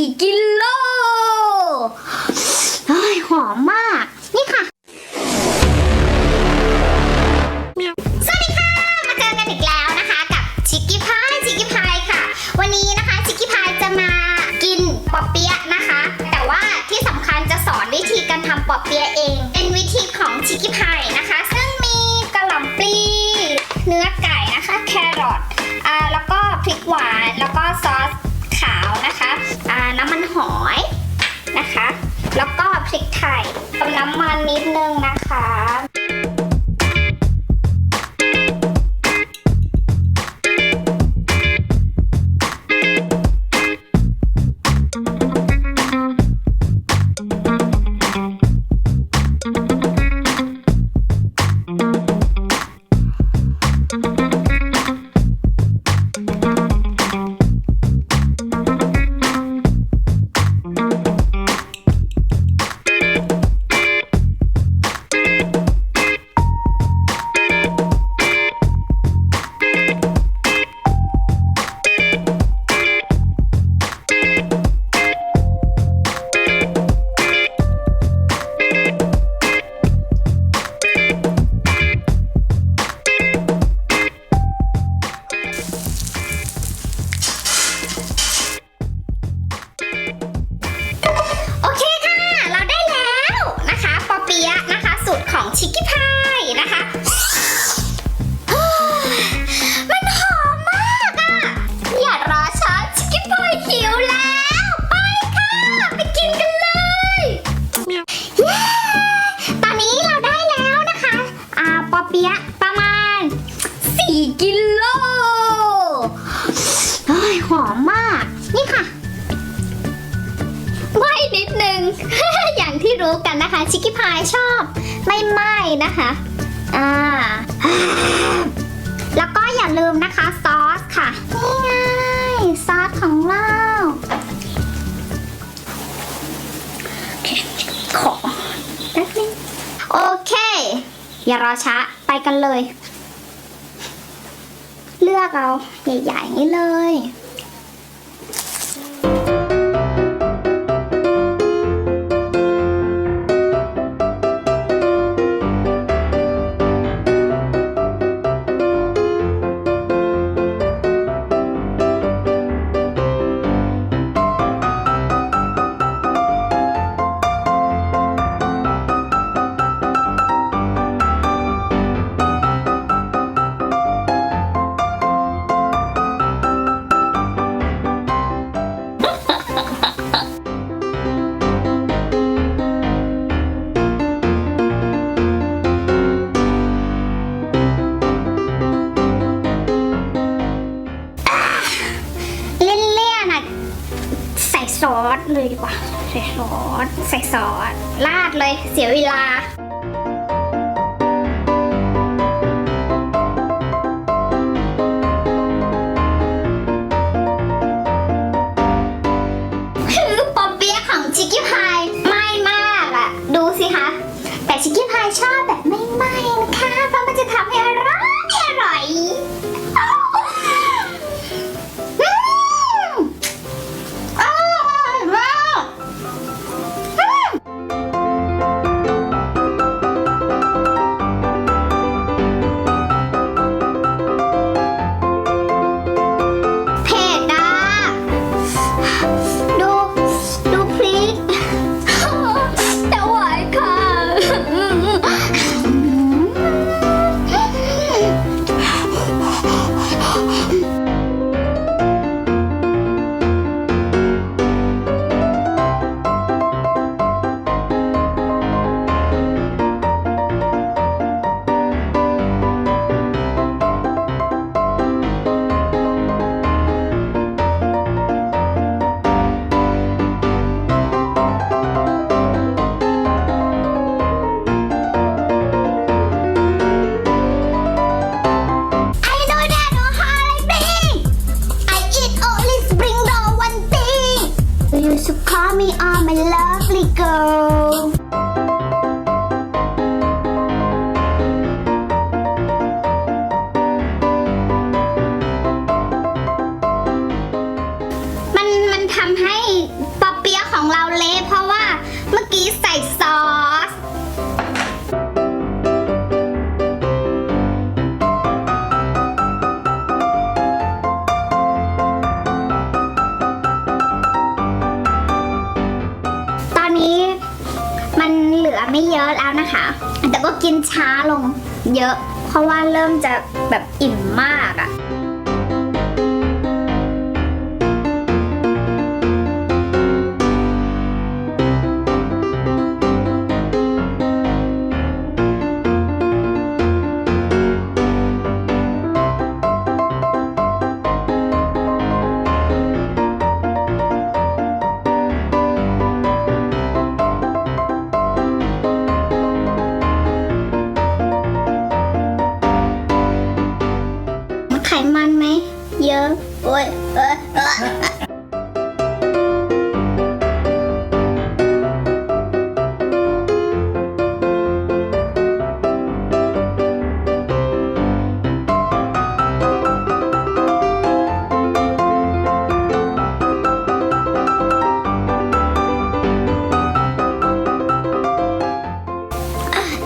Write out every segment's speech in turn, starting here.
4 กิโลเฮ้ยหอมมาก นิดนึงนะคะ อย่างที่รู้กันนะคะ ชิคกี้พายชอบไม่ไหม้นะคะอ่าแล้วก็อย่าลืมนะคะซอสค่ะนี่ไงซอสของเราขอแป๊บนึงโอเค อย่ารอช้าไปกันเลย เลือกเอาใหญ่ๆนี่เลย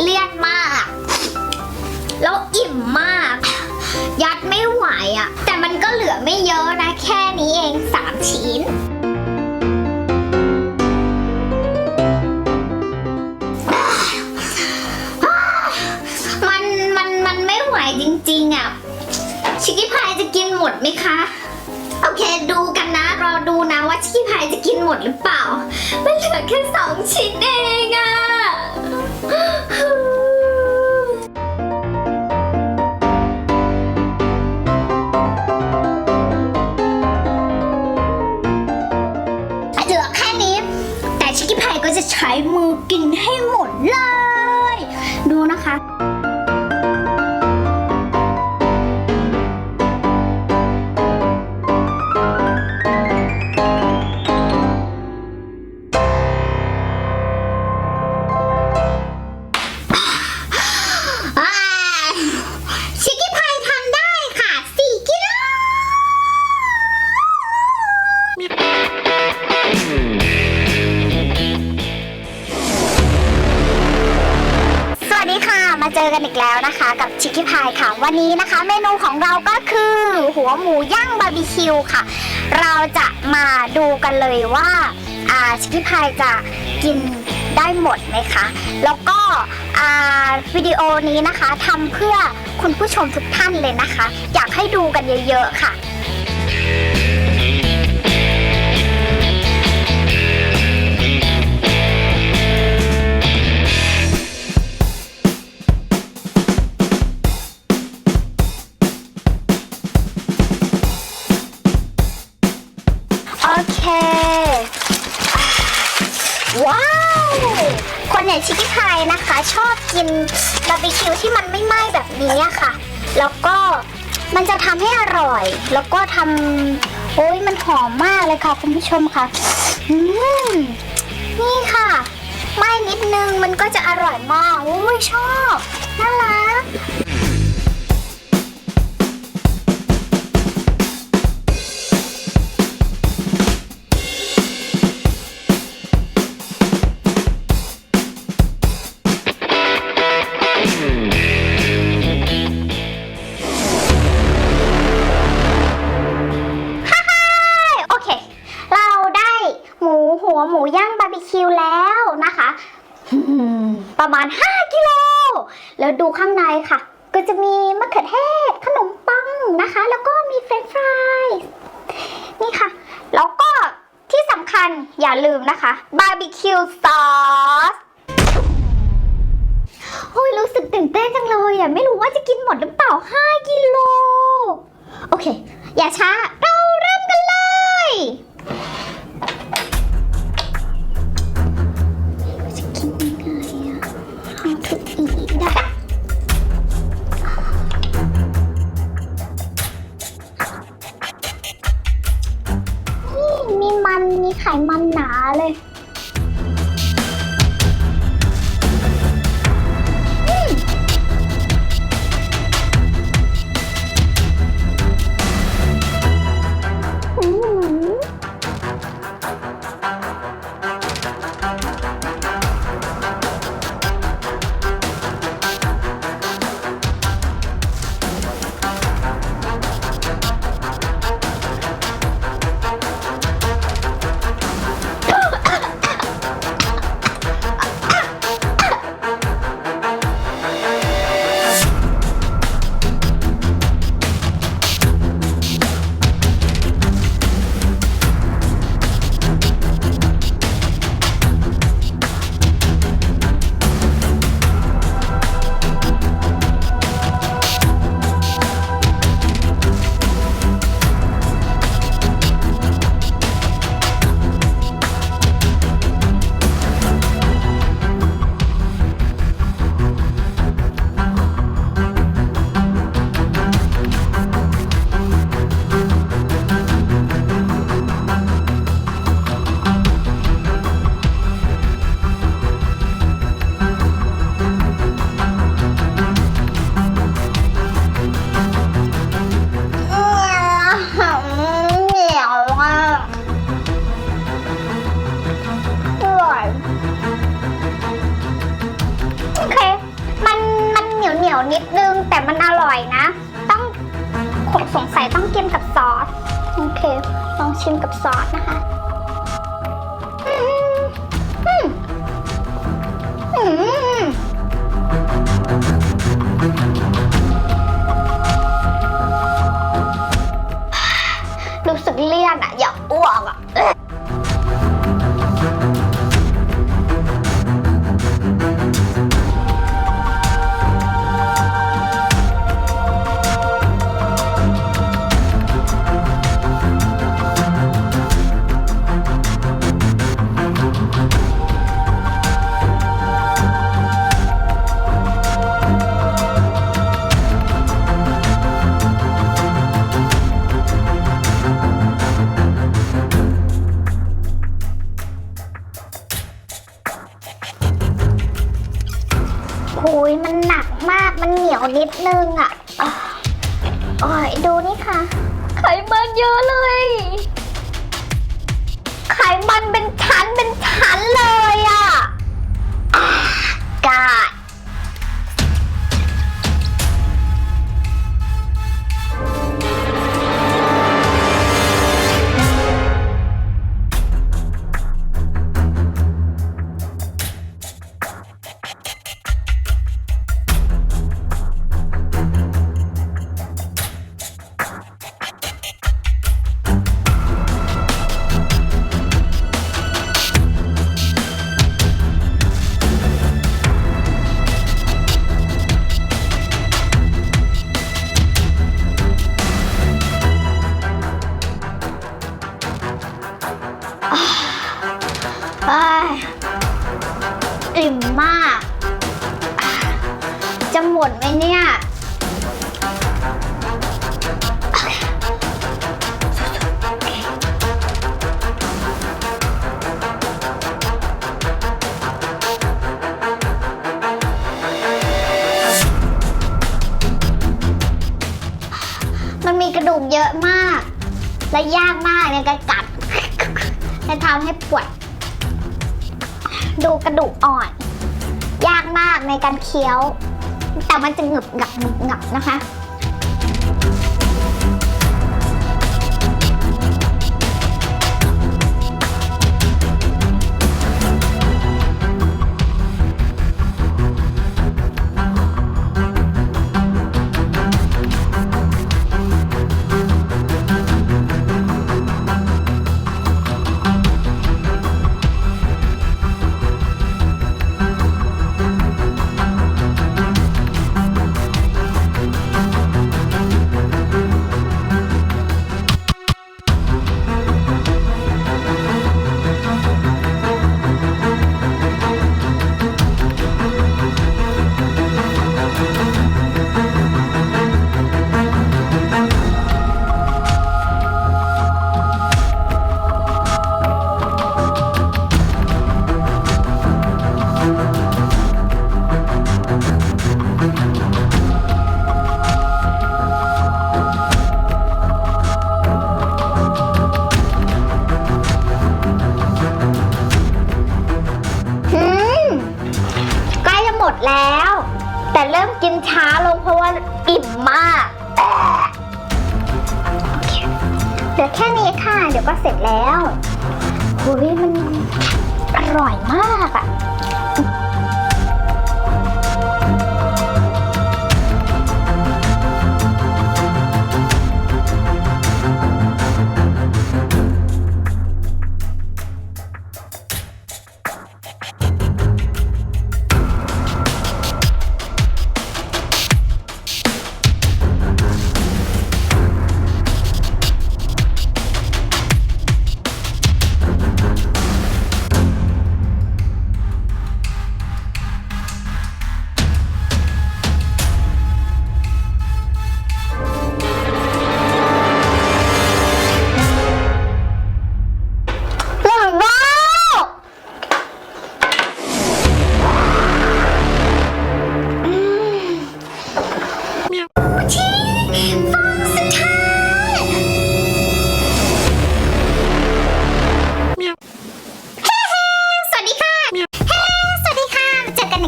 เลี่ยนมาก แล้วอิ่มมาก ยัดไม่ไหวอะ่ะ แต่มันก็เหลือไม่เยอะนะ แค่นี้เองสามชิ้น มันมันมันไม่ไหวจริงๆอะ่ะ ชิคกี้พายจะกินหมดไหมคะโอเคดูกันนะ รอดูนะว่าชิคกี้พายจะกินหมดหรือเปล่า มันเหลือแค่สองชิ้นเองอะ่ ดูกันเลยว่าชิคกี้พายจะกินได้หมดไหมคะ แล้วก็วิดีโอนี้นะคะทำเพื่อคุณผู้ชมทุกท่านเลยนะคะ อยากให้ดูกันเยอะๆค่ะ คนอย่างชิคกี้พายนะคะ ชอบกินบาร์บีคิวที่มันไม่ไหม้แบบนี้ค่ะ แล้วก็มันจะทำให้อร่อย แล้วก็ทำโอ้ยมันหอมมากเลยค่ะ คุณผู้ชมค่ะอืมนี่ค่ะไหม้นิดนึงมันก็จะอร่อยมากโอ้ยชอบน่ารัก ประมาณ 5 กิโล แล้วดูข้างในค่ะ ก็จะมีมะเขือเทศขนมปังนะคะ แล้วก็มีเฟรนช์ฟรายนี่ค่ะ แล้วก็ที่สำคัญอย่าลืมนะคะบาร์บีคิวซอสโอ้ยรู้สึกตื่นเต้นจังเลยอะ ไม่รู้ว่าจะกินหมดหรือเปล่า 5 กิโล โอเค อย่าช้า เราเริ่มกันเลย ไขมันหนาเลย เยอะมาก และยากมากในการกัดจะทำให้ปวด ดูกระดูกอ่อน ยากมากในการเคี้ยว แต่มันจะหงึบหงับหงับนะคะ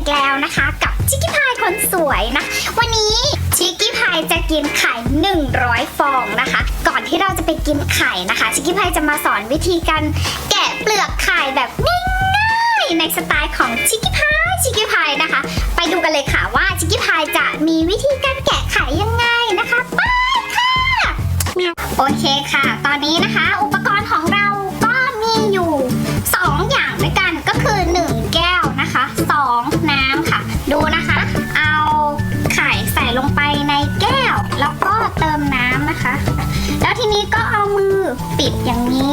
กแล้วนะคะกับชิคกี้พายคนสวยนะ วันนี้ชิคกี้พายจะกินไข่ 100 ฟองนะคะ ก่อนที่เราจะไปกินไข่นะคะ ชิคกี้พายจะมาสอนวิธีการแกะเปลือกไข่แบบง่ายๆในสไตล์ของชิคกี้พายชิคกี้พายนะคะ ไปดูกันเลยค่ะว่าชิคกี้พายจะมีวิธีการแกะไข่ยังไงนะคะไปค่ะโอเคค่ะ ตอนนี้นะคะ อุปกรณ์ของเราก็มีอยู่ 2 อย่างด้วยกันก็คือ 1 ปิดอย่างนี้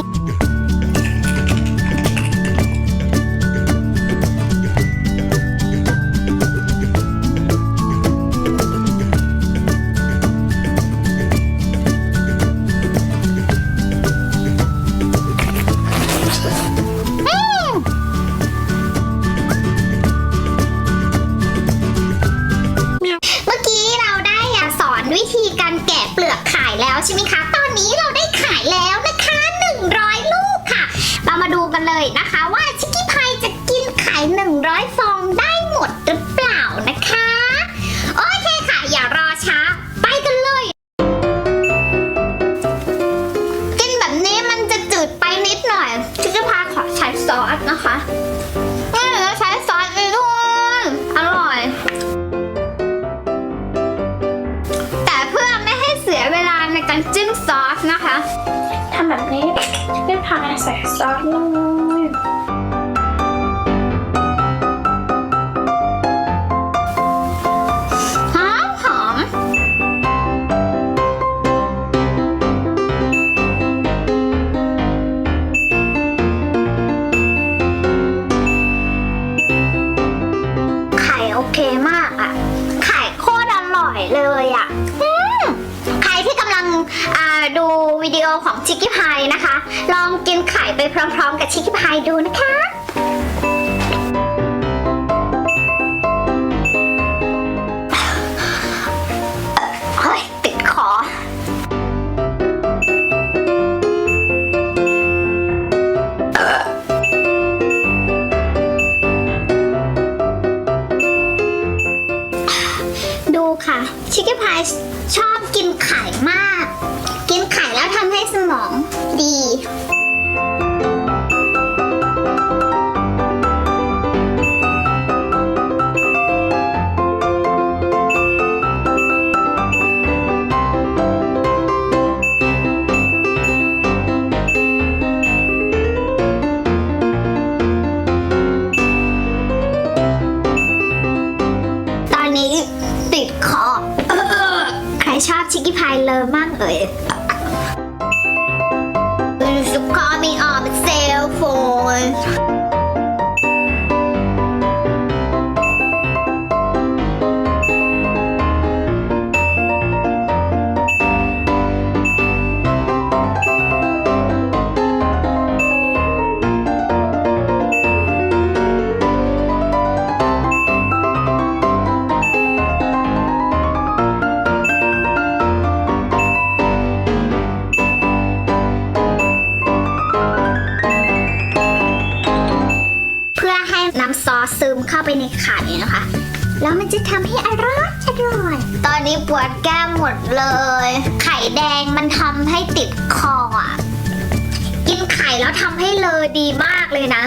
ในไข่นะคะ แล้วมันจะทำให้อร่อยอร่อย ตอนนี้ปวดแก้มหมดเลย ไข่แดงมันทำให้ติดคออะ กินไข่แล้วทำให้เลอดีมากเลยนะ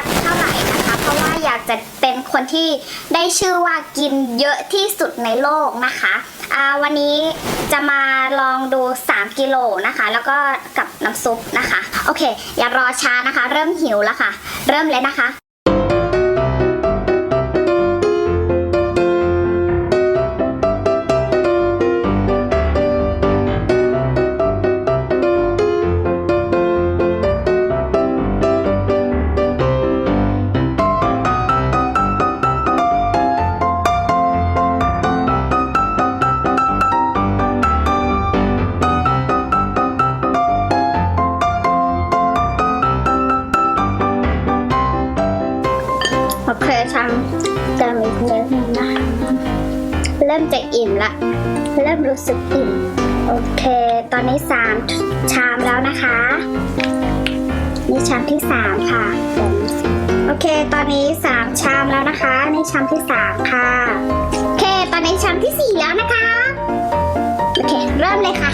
สักเท่าไหร่นะคะ เพราะว่าอยากจะเป็นคนที่ได้ชื่อว่ากินเยอะที่สุดในโลกนะคะอ่าวันนี้จะมาลองดู 3 กิโลนะคะ แล้วก็กับน้ำซุปนะคะ โอเค อย่ารอช้านะคะ เริ่มหิวแล้วค่ะ เริ่มเลยนะคะ ริ่มจะอิ่มละ เริ่มรู้สึกอิ่ม โอเค ตอนนี้สามชามแล้วนะคะ นี่ชามที่สามค่ะ โอเค ตอนนี้สามชามแล้วนะคะ นี่ชามที่สามค่ะ โอเค ตอนนี้ชามที่สี่แล้วนะคะ โอเค เริ่มเลยค่ะ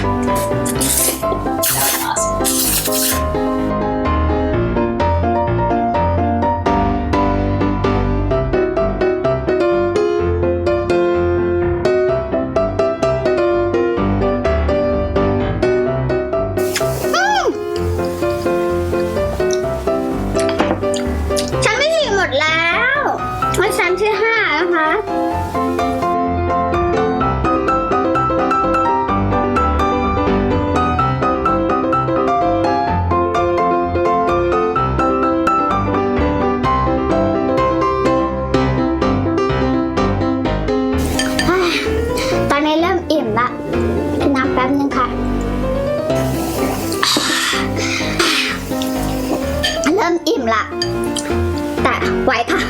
อนนี้เริ่มอิ่มละกินน้ำแป๊บนึงค่ะ เริ่มอิ่มละ แต่ไหวค่ะ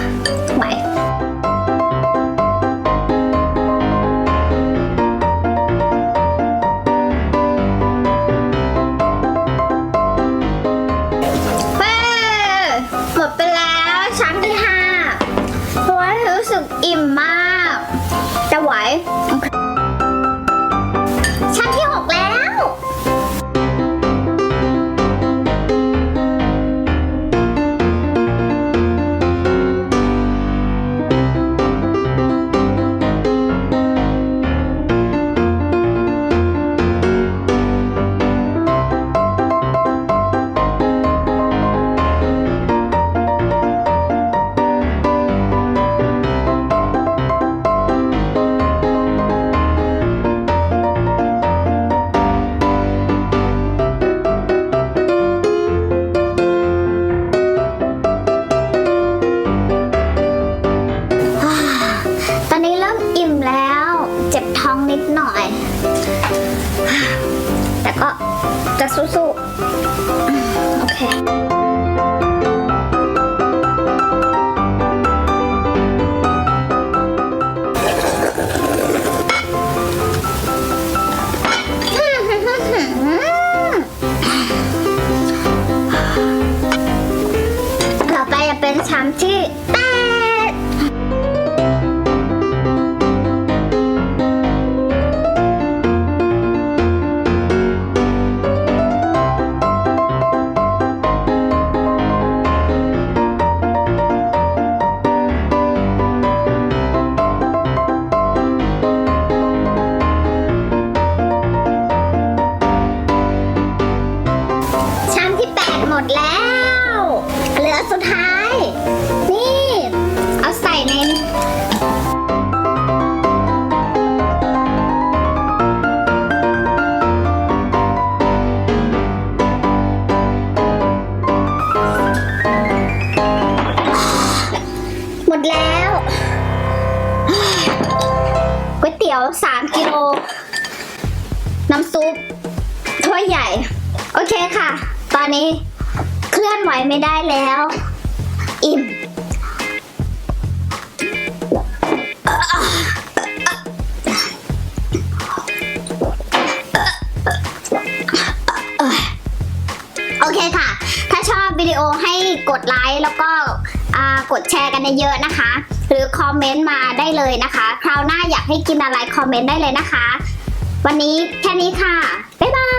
กันเยอะๆนะคะ หรือคอมเมนต์มาได้เลยนะคะ คราวหน้าอยากให้กินอะไรคอมเมนต์ได้เลยนะคะ วันนี้แค่นี้ค่ะ บ๊ายบาย